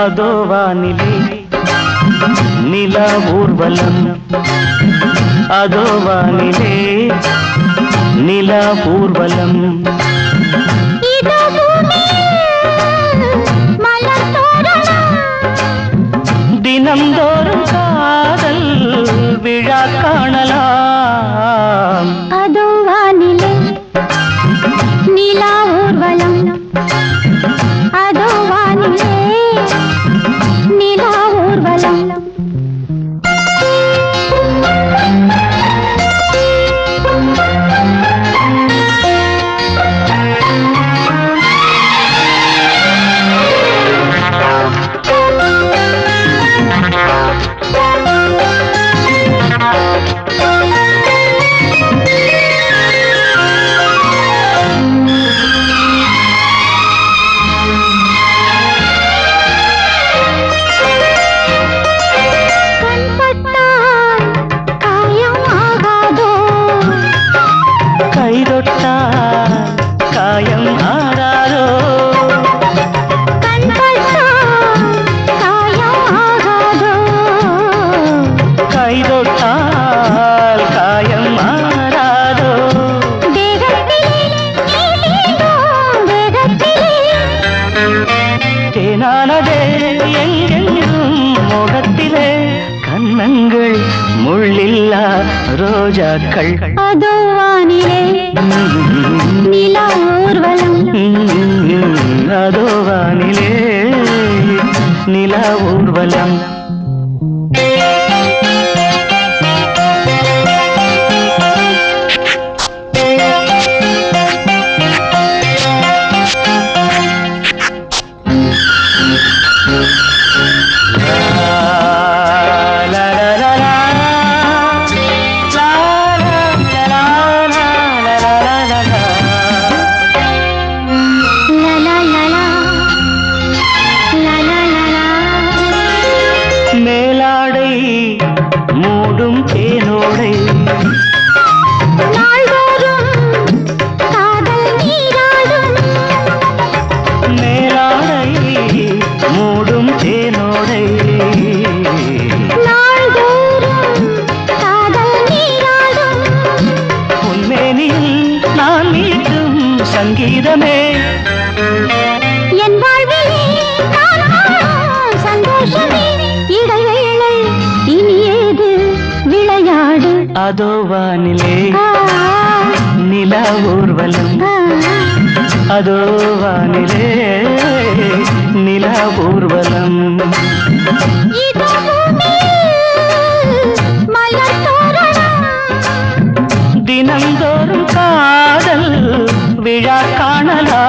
അതോ വാനിലേ നിലവൂർവലം. അതോ വാനിലേ നിലപൂർവലം ദിനംതോറും കാതൽ വിഴാ കാണലാം ரோஜாக்கள். அதோ வானிலே நிலா ஊர்வலம். அதோ வானிலே நில ஊர்வலம். உன்மேனில் நான் மீட்டும் சங்கீதமே. என் வாழ்விலே சந்தோஷமே. இடைவேளை இனி ஏது விளையாடு? அதோ வானிலே நில ஊர்வலம். அதோ வானிலே நில ஊர்வலம். இதோ பாடல் விழா காணலா?